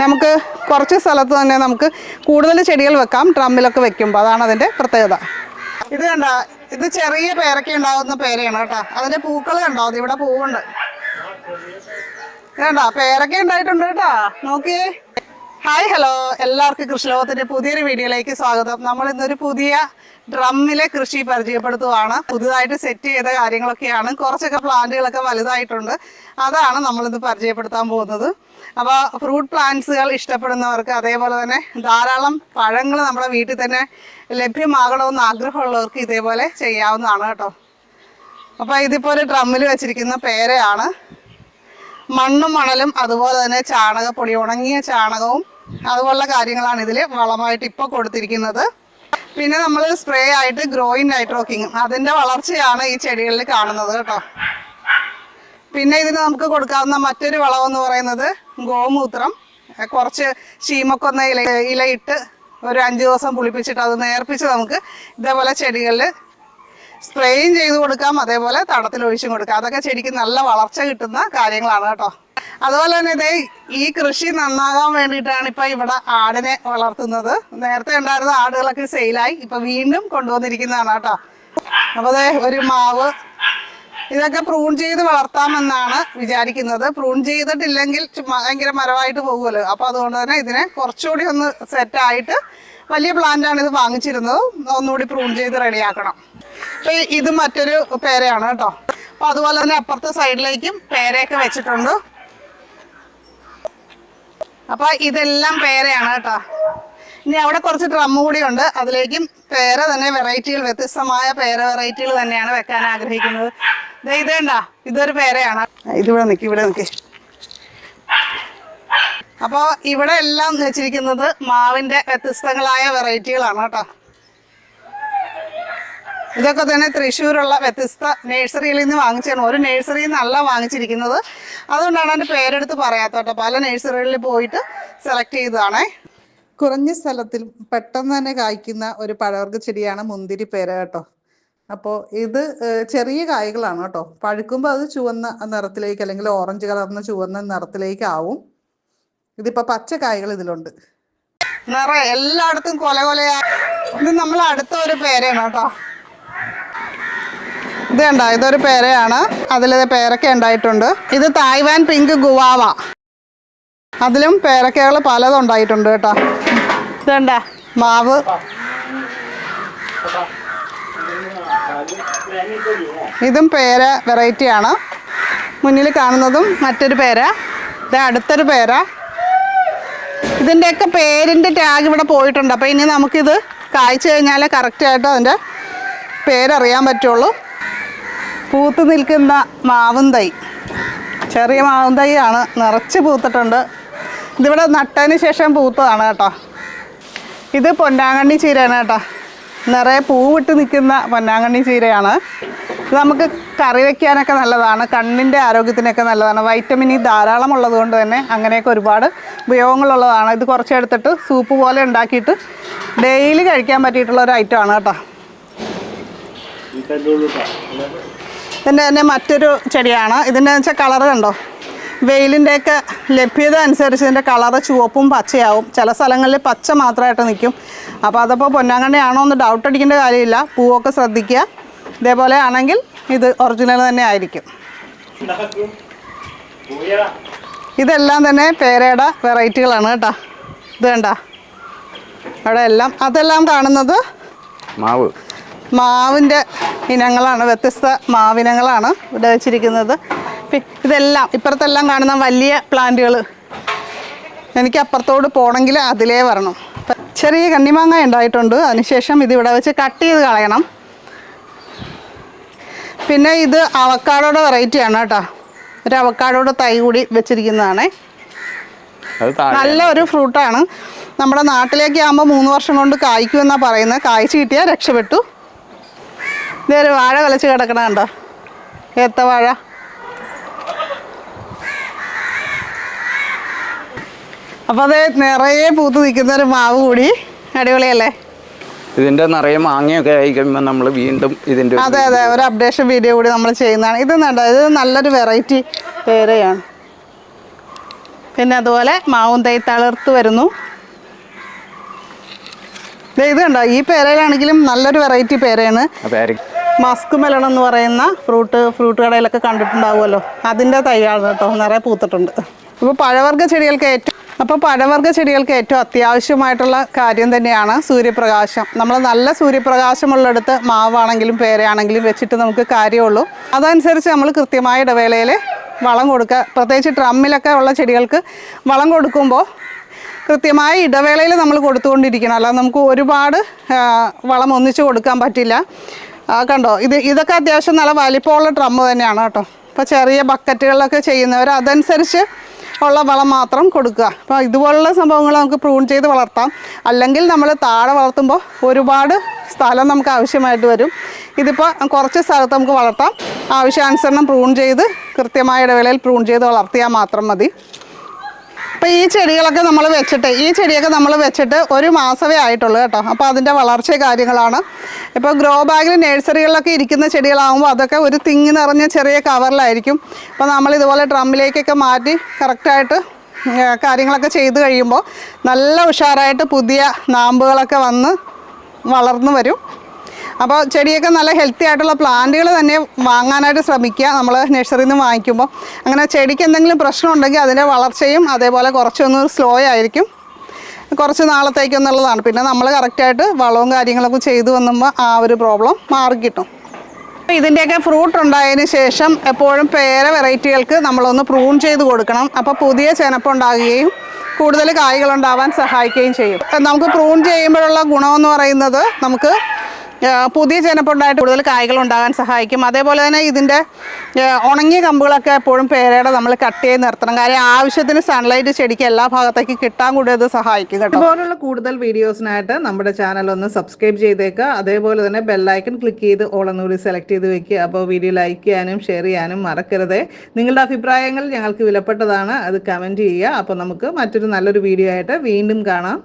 നമുക്ക് കുറച്ച് സ്ഥലത്ത് തന്നെ നമുക്ക് കൂടുതൽ ചെടികൾ വെക്കാം. ഡ്രമ്മിലൊക്കെ വെക്കുമ്പോൾ അതാണ് അതിന്റെ പ്രത്യേകത. ഇത് കണ്ട ഇത് ചെറിയ പേരൊക്കെ ഉണ്ടാകുന്ന പേരയാണ് കേട്ടോ. അതിന്റെ പൂക്കൾ കണ്ടോ? ഇവിടെ പൂവുണ്ട്. വേണ്ട പേരൊക്കെ ഉണ്ടായിട്ടുണ്ട് കേട്ടോ. നോക്കിയേ. Hi hello. എല്ലാവർക്കും കൃഷിലോകത്തിന്റെ പുതിയൊരു വീഡിയോയിലേക്ക് സ്വാഗതം. നമ്മൾ ഇന്നൊരു പുതിയ ഡ്രമ്മിലെ കൃഷി പരിചയപ്പെടുത്തുവാണ്. പുതുതായിട്ട് സെറ്റ് ചെയ്ത കാര്യങ്ങളൊക്കെയാണ്. കുറച്ചൊക്കെ പ്ലാന്റുകളൊക്കെ വലുതായിട്ടുണ്ട്. അതാണ് നമ്മളിത് പരിചയപ്പെടുത്താൻ പോകുന്നത്. അപ്പോൾ ഫ്രൂട്ട് പ്ലാന്റ്സുകൾ ഇഷ്ടപ്പെടുന്നവർക്ക് അതേപോലെ തന്നെ ധാരാളം പഴങ്ങൾ നമ്മുടെ വീട്ടിൽ തന്നെ ലഭ്യമാകണമെന്ന് ആഗ്രഹമുള്ളവർക്ക് ഇതേപോലെ ചെയ്യാവുന്നതാണ് കേട്ടോ. അപ്പോൾ ഇതിപ്പോൾ ഒരു ഡ്രമ്മിൽ വെച്ചിരിക്കുന്ന പേരയാണ്. മണ്ണും മണലും അതുപോലെ തന്നെ ചാണകപ്പൊടി ഉണങ്ങിയ ചാണകവും അതുപോലുള്ള കാര്യങ്ങളാണ് ഇതിൽ വളമായിട്ട് ഇപ്പോൾ കൊടുത്തിരിക്കുന്നത്. പിന്നെ നമ്മൾ സ്പ്രേ ആയിട്ട് ഗ്രോയിൻ നൈട്രോക്കിങ്. അതിന്റെ വളർച്ചയാണ് ഈ ചെടികളിൽ കാണുന്നത് കേട്ടോ. പിന്നെ ഇതിന് നമുക്ക് കൊടുക്കാവുന്ന മറ്റൊരു വളം എന്ന് പറയുന്നത് ഗോമൂത്രം. കുറച്ച് ചീമക്കൊന്ന ഇല ഇലയിട്ട് ഒരു അഞ്ച് ദിവസം പുളിപ്പിച്ചിട്ട് അത് നേർപ്പിച്ച് നമുക്ക് ഇതേപോലെ ചെടികളിൽ സ്പ്രേയും ചെയ്ത് കൊടുക്കാം. അതേപോലെ തടത്തിൽ ഒഴിച്ചും കൊടുക്കാം. അതൊക്കെ ചെടിക്ക് നല്ല വളർച്ച കിട്ടുന്ന കാര്യങ്ങളാണ് കേട്ടോ. അതുപോലെ തന്നെ ഇതേ ഈ കൃഷി നന്നാകാൻ വേണ്ടിയിട്ടാണ് ഇപ്പൊ ഇവിടെ ആടിനെ വളർത്തുന്നത്. നേരത്തെ ഉണ്ടായിരുന്ന ആടുകളൊക്കെ സെയിലായി ഇപ്പൊ വീണ്ടും കൊണ്ടുവന്നിരിക്കുന്നതാണ് കേട്ടോ. അപ്പൊ അതെ ഒരു മാവ്. ഇതൊക്കെ പ്രൂൺ ചെയ്ത് വളർത്താമെന്നാണ് വിചാരിക്കുന്നത്. പ്രൂൺ ചെയ്തിട്ടില്ലെങ്കിൽ ഭയങ്കര മരമായിട്ട് പോകുമല്ലോ. അപ്പൊ അതുകൊണ്ട് തന്നെ ഇതിനെ കുറച്ചുകൂടി ഒന്ന് സെറ്റ് ആയിട്ട് വലിയ പ്ലാന്റാണ് ഇത് വാങ്ങിച്ചിരുന്നത്. ഒന്നുകൂടി പ്രൂൺ ചെയ്ത് റെഡിയാക്കണം. അപ്പൊ ഇത് മറ്റൊരു പേരയാണ് കേട്ടോ. അപ്പൊ അതുപോലെ തന്നെ അപ്പുറത്തെ സൈഡിലേക്കും പേരയൊക്കെ വെച്ചിട്ടുണ്ട്. അപ്പൊ ഇതെല്ലാം പേരയാണ് കേട്ടോ. ഇനി അവിടെ കുറച്ച് ഡ്രം കൂടി ഉണ്ട്. അതിലേക്കും പേര തന്നെ വെറൈറ്റികൾ വ്യത്യസ്തമായ പേര വെറൈറ്റികൾ തന്നെയാണ് വെക്കാൻ ആഗ്രഹിക്കുന്നത്. ഇത് ഇതേണ്ട ഇതൊരു പേരയാണ്. ഇതിവിടെ നിൽക്കി ഇവിടെ നിൽക്കി അപ്പോൾ ഇവിടെ എല്ലാം വെച്ചിരിക്കുന്നത് മാവിന്റെ വ്യത്യസ്തങ്ങളായ വെറൈറ്റികളാണ് കേട്ടോ. ഇതൊക്കെ തന്നെ തൃശ്ശൂരുള്ള വ്യത്യസ്ത നഴ്സറിയിൽ നിന്ന് വാങ്ങിച്ചാണ് ഒരു നഴ്സറിയിൽ നിന്നല്ല വാങ്ങിച്ചിരിക്കുന്നത്. അതുകൊണ്ടാണ് എന്റെ പേരെടുത്ത് പറയാത്ത കേട്ടോ. പല നഴ്സറികളിൽ പോയിട്ട് സെലക്ട് ചെയ്തതാണേ. കുറഞ്ഞ സ്ഥലത്തിൽ പെട്ടെന്ന് തന്നെ കായ്ക്കുന്ന ഒരു പഴവർഗ ചെടിയാണ് മുന്തിരി പേര കേട്ടോ. അപ്പോൾ ഇത് ചെറിയ കായ്കളാണ് കേട്ടോ. പഴുക്കുമ്പോൾ അത് ചുവന്ന നിറത്തിലേക്ക് അല്ലെങ്കിൽ ഓറഞ്ച് കളർന്ന ചുവന്ന നിറത്തിലേക്ക് ആവും. ഇതിപ്പോൾ പച്ച കായ്കൾ ഇതിലുണ്ട്. നിറ എല്ലായിടത്തും കൊല കൊലയാ. ഇത് നമ്മൾ അടുത്ത ഒരു പേരാണ് കേട്ടോ. ഇത് കണ്ടോ? ഇതൊരു പേരയാണ്. അതിൽ പേരക്ക ഉണ്ടായിട്ടുണ്ട്. ഇത് തായ്വാൻ പിങ്ക് ഗുവാവ. അതിലും പേരക്കകൾ പലതും ഉണ്ടായിട്ടുണ്ട് കേട്ടോ. ഇതുണ്ട മാവ്. ഇതും പേര വെറൈറ്റിയാണ് മുന്നിൽ കാണുന്നതും മറ്റൊരു പേര. ഇത് അടുത്തൊരു പേര. ഇതിന്റെയൊക്കെ പേരിന്റെ ടാഗ് ഇവിടെ പോയിട്ടുണ്ട്. അപ്പോൾ ഇനി നമുക്കിത് കായ്ച്ചു കഴിഞ്ഞാൽ കറക്റ്റായിട്ട് അതിന്റെ പേരറിയാൻ പറ്റുള്ളൂ. പൂത്ത് നിൽക്കുന്ന മാവും തൈ ചെറിയ മാവും തൈയാണ് നിറച്ച് പൂത്തിട്ടുണ്ട്. ഇതിവിടെ നട്ടതിന് ശേഷം പൂത്തതാണ് കേട്ടോ. ഇത് പൊന്നാങ്കണ്ണി ചീരയാണ് കേട്ടോ. നിറയെ പൂവിട്ട് നിൽക്കുന്ന പൊന്നാങ്കണ്ണി ചീരയാണ്. ഇത് നമുക്ക് കറി വയ്ക്കാനൊക്കെ നല്ലതാണ്. കണ്ണിന്റെ ആരോഗ്യത്തിനൊക്കെ നല്ലതാണ്. വൈറ്റമിൻ ഇ ധാരാളം ഉള്ളതുകൊണ്ട് തന്നെ അങ്ങനെയൊക്കെ ഒരുപാട് ഉപയോഗങ്ങളുള്ളതാണ്. ഇത് കുറച്ച് എടുത്തിട്ട് സൂപ്പ് പോലെ ഉണ്ടാക്കിയിട്ട് ഡെയിലി കഴിക്കാൻ പറ്റിയിട്ടുള്ള ഒരു ഐറ്റമാണ് കേട്ടോ. ഇതിന്റെ തന്നെ മറ്റൊരു ചെടിയാണ്. ഇതിന്റെ വെച്ചാൽ കളറ് കണ്ടോ? വെയിലിന്റെയൊക്കെ ലഭ്യത അനുസരിച്ച് ഇതിന്റെ കളറ് ചുവപ്പും പച്ചയാവും. ചില സ്ഥലങ്ങളിൽ പച്ച മാത്രമായിട്ട് നിൽക്കും. അപ്പോൾ അതപ്പോൾ പൊന്നാങ്കണ്ണയാണോ എന്ന് ഡൗട്ട് അടിക്കേണ്ട കാര്യമില്ല. പൂവൊക്കെ ശ്രദ്ധിക്കുക. ഇതേപോലെ ആണെങ്കിൽ ഇത് ഒറിജിനൽ തന്നെ ആയിരിക്കും. ഇതെല്ലാം തന്നെ പേരയുടെ വെറൈറ്റികളാണ് കേട്ടോ. ഇത് കണ്ട? അവിടെ എല്ലാം അതെല്ലാം കാണുന്നത് മാവ്. മാവിന്റെ ഇനങ്ങളാണ് വ്യത്യസ്ത മാവിനങ്ങളാണ് ഇവിടെ വെച്ചിരിക്കുന്നത്. ഇതെല്ലാം ഇപ്പുറത്തെല്ലാം കാണുന്ന വലിയ പ്ലാന്റുകൾ. എനിക്ക് അപ്പുറത്തോട് പോകണമെങ്കിൽ അതിലേ വരണം. ചെറിയ കണ്ണിമാങ്ങ ഉണ്ടായിട്ടുണ്ട്. അതിനുശേഷം ഇത് ഇവിടെ വെച്ച് കട്ട് ചെയ്ത് കളയണം. പിന്നെ ഇത് അവക്കാടോടെ വെറൈറ്റിയാണ് കേട്ടോ. ഒരു അവക്കാടോടെ തൈ കൂടി വെച്ചിരിക്കുന്നതാണ്. നല്ല ഒരു ഫ്രൂട്ടാണ് നമ്മുടെ നാട്ടിലേക്ക് ആകുമ്പോൾ മൂന്ന് വർഷം കൊണ്ട് കായ്ക്കുമെന്നാണ് പറയുന്നത്. കായ്ച്ചു കിട്ടിയാൽ രക്ഷപ്പെട്ടു. ഇതൊരു വാഴ കളിച്ച് കിടക്കണ കണ്ടോ? ഏത്ത വാഴ. അപ്പോൾ അത് നിറയെ പൂത്ത് നിൽക്കുന്ന ഒരു മാവ് കൂടി. അടിപൊളിയല്ലേ? ഇതിന്റെ നിറയെ മാങ്ങയൊക്കെ ആയി കഴിയുമ്പോൾ നമ്മൾ വീണ്ടും ഇതിന്റെ അതെ അതെ ഒരു അപ്ഡേഷൻ വീഡിയോ കൂടി നമ്മൾ ചെയ്യുന്നതാണ്. ഇത് കണ്ടോ? ഇത് നല്ലൊരു വെറൈറ്റി പേരയാണ്. പിന്നെ അതുപോലെ മാവും തൈ തളിർത്ത് വരുന്നു. ഇത് കണ്ടോ? ഈ പേരയിലാണെങ്കിലും നല്ലൊരു വെറൈറ്റി പേരയാണ്. പേര് മസ്ക് മെലൺ എന്ന് പറയുന്ന ഫ്രൂട്ട് ഫ്രൂട്ട് കടയിലൊക്കെ കണ്ടിട്ടുണ്ടാവുമല്ലോ. അതിന്റെ തൈയാണ് കേട്ടോ നിറയെ പൂത്തിട്ടുണ്ട്. അപ്പോൾ പഴവർഗ ചെടികൾക്ക് ഏറ്റവും അപ്പോൾ പഴവർഗ ചെടികൾക്ക് ഏറ്റവും അത്യാവശ്യമായിട്ടുള്ള കാര്യം തന്നെയാണ് സൂര്യപ്രകാശം. നമ്മൾ നല്ല സൂര്യപ്രകാശമുള്ളിടത്ത് മാവാണെങ്കിലും പേരയാണെങ്കിലും വെച്ചിട്ട് നമുക്ക് കാര്യമുള്ളൂ. അതനുസരിച്ച് നമ്മൾ കൃത്യമായ ഇടവേളയിൽ വളം കൊടുക്കുക. പ്രത്യേകിച്ച് ട്രമ്മിലൊക്കെ ഉള്ള ചെടികൾക്ക് വളം കൊടുക്കുമ്പോൾ കൃത്യമായ ഇടവേളയിൽ നമ്മൾ കൊടുത്തുകൊണ്ടിരിക്കണം. അല്ലാതെ നമുക്ക് ഒരുപാട് വളം ഒന്നിച്ച് കൊടുക്കാൻ പറ്റില്ല. ആ, കണ്ടോ? ഇത് ഇതൊക്കെ അത്യാവശ്യം നല്ല വലിപ്പമുള്ള ഡ്രമ്മ് തന്നെയാണ് കേട്ടോ. ഇപ്പോൾ ചെറിയ ബക്കറ്റുകളിലൊക്കെ ചെയ്യുന്നവർ അതനുസരിച്ച് ഉള്ള വളം മാത്രം കൊടുക്കുക. അപ്പോൾ ഇതുപോലുള്ള സംഭവങ്ങൾ നമുക്ക് പ്രൂൺ ചെയ്ത് വളർത്താം. അല്ലെങ്കിൽ നമ്മൾ താഴെ വളർത്തുമ്പോൾ ഒരുപാട് സ്ഥലം നമുക്ക് ആവശ്യമായിട്ട് വരും. ഇതിപ്പോൾ കുറച്ച് സ്ഥലത്ത് നമുക്ക് വളർത്താം. ആവശ്യാനുസരണം പ്രൂൺ ചെയ്ത് കൃത്യമായ ഇടവേളയിൽ പ്രൂൺ ചെയ്ത് വളർത്തിയാൽ മാത്രം മതി. അപ്പോൾ ഈ ചെടികളൊക്കെ നമ്മൾ വെച്ചിട്ട് ഈ ചെടിയൊക്കെ നമ്മൾ വെച്ചിട്ട് ഒരു മാസമേ ആയിട്ടുള്ളൂ കേട്ടോ. അപ്പോൾ അതിന്റെ വളർച്ച കാര്യങ്ങളാണ്. ഇപ്പോൾ ഗ്രോ ബാഗിൽ നഴ്സറികളിലൊക്കെ ഇരിക്കുന്ന ചെടികളാകുമ്പോൾ അതൊക്കെ ഒരു തിങ്ങി നിറഞ്ഞ ചെറിയ കവറിലായിരിക്കും അപ്പോൾ നമ്മൾ ഇതുപോലെ ഡ്രമ്മിലേക്കൊക്കെ മാറ്റി കറക്റ്റായിട്ട് കാര്യങ്ങളൊക്കെ ചെയ്ത് കഴിയുമ്പോൾ നല്ല ഉഷാറായിട്ട് പുതിയ നാമ്പുകളൊക്കെ വന്ന് വളർന്നു വരും. അപ്പോൾ ചെടിയൊക്കെ നല്ല ഹെൽത്തി ആയിട്ടുള്ള പ്ലാന്റുകൾ തന്നെ വാങ്ങാനായിട്ട് ശ്രമിക്കുക. നമ്മൾ നഴ്സറിയിൽ നിന്ന് വാങ്ങിക്കുമ്പോൾ അങ്ങനെ ചെടിക്ക് എന്തെങ്കിലും പ്രശ്നം ഉണ്ടെങ്കിൽ അതിന്റെ വളർച്ചയും അതേപോലെ കുറച്ചൊന്ന് സ്ലോ ആയിരിക്കും. കുറച്ച് നാളത്തേക്കെന്നുള്ളതാണ് പിന്നെ നമ്മൾ കറക്റ്റായിട്ട് വളവും കാര്യങ്ങളൊക്കെ ചെയ്തു വന്നുമ്പോൾ ആ ഒരു പ്രോബ്ലം മാറിക്കിട്ടും ഇതിന്റെയൊക്കെ ഫ്രൂട്ട് ഉണ്ടായതിന് ശേഷം എപ്പോഴും പേര വെറൈറ്റികൾക്ക് നമ്മളൊന്ന് പ്രൂൺ ചെയ്ത് കൊടുക്കണം. അപ്പോൾ പുതിയ ചെനപ്പുണ്ടാകുകയും കൂടുതൽ കായ്കളുണ്ടാവാൻ സഹായിക്കുകയും ചെയ്യും. നമുക്ക് പ്രൂൺ ചെയ്യുമ്പോഴുള്ള ഗുണമെന്ന് പറയുന്നത് നമുക്ക് പുതിയ ചെനപ്പുണ്ടായിട്ട് കൂടുതൽ കായ്കൾ ഉണ്ടാകാൻ സഹായിക്കും. അതേപോലെ തന്നെ ഇതിന്റെ ഉണങ്ങിയ കമ്പുകളൊക്കെ എപ്പോഴും പേരയുടെ നമ്മൾ കട്ട് ചെയ്ത് നിർത്തണം. കാര്യം ആവശ്യത്തിന് സൺലൈറ്റ് ചെടിക്ക് എല്ലാ ഭാഗത്തേക്ക് കിട്ടാൻ കൂടി അത് സഹായിക്കും കേട്ടോ. ഇതുപോലുള്ള കൂടുതൽ വീഡിയോസിനായിട്ട് നമ്മുടെ ചാനൽ ഒന്ന് സബ്സ്ക്രൈബ് ചെയ്തേക്കുക അതേപോലെ തന്നെ ബെല്ലൈക്കൺ ക്ലിക്ക് ചെയ്ത് എന്നുകൂടി സെലക്ട് ചെയ്ത് വെക്കുക അപ്പോൾ വീഡിയോ ലൈക്ക് ചെയ്യാനും ഷെയർ ചെയ്യാനും മറക്കരുത്. നിങ്ങളുടെ അഭിപ്രായങ്ങൾ ഞങ്ങൾക്ക് വിലപ്പെട്ടതാണ്. അത് കമന്റ് ചെയ്യുക. അപ്പോൾ നമുക്ക് മറ്റൊരു നല്ലൊരു വീഡിയോ ആയിട്ട് വീണ്ടും കാണാം.